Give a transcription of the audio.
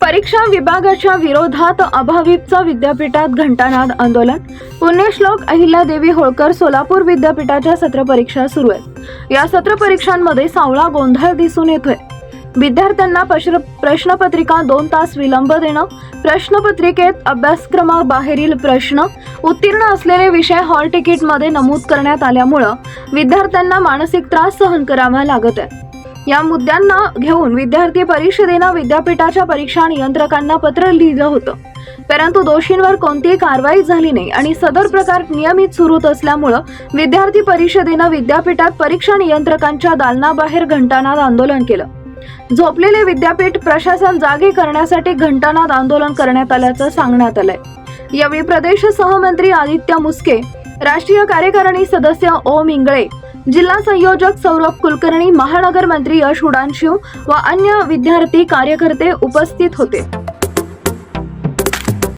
परीक्षा विभागाच्या विरोधात अभाविपचा विद्यापीठात घंटानाद आंदोलन. पुण्यश्लोक अहिल्यादेवी होळकर सोलापूर विद्यापीठाच्या सत्र परीक्षा सुरू आहेत. या सत्र परीक्षांमध्ये सावळा गोंधळ दिसून येतोय. विद्यार्थ्यांना प्रश्नपत्रिका दोन तास विलंब देणं प्रश्नपत्रिकेत अभ्यासक्रमाबाहेरील प्रश्न उत्तीर्ण असलेले विषय हॉल तिकीटमध्ये नमूद करण्यात आल्यामुळं विद्यार्थ्यांना मानसिक त्रास सहन करावा लागत आहे. या मुद्द्यांना घेऊन विद्यार्थी परिषदेनं विद्यापीठाच्या परीक्षा नियंत्रकांना पत्र लिहिलं होतं. परंतु दोषींवर कोणतीही कारवाई झाली नाही आणि सदर प्रकार नियमित सुरूत असल्यामुळं विद्यार्थी परिषदेनं विद्यापीठात परीक्षा नियंत्रकांच्या दालनाबाहेर घंटानाद आंदोलन केलं. झोपलेले विद्यापीठ प्रशासन जागे करण्यासाठी घंटानाद आंदोलन करण्यात आल्याचं सांगण्यात आलंय. यावेळी प्रदेश सहमंत्री आदित्य मुस्के राष्ट्रीय कार्यकारिणी सदस्य ओम इंगळे जिल्हा संयोजक सौरभ कुलकर्णी महानगर मंत्री यश उडानशिव व अन्य विद्यार्थी कार्यकर्ते उपस्थित होते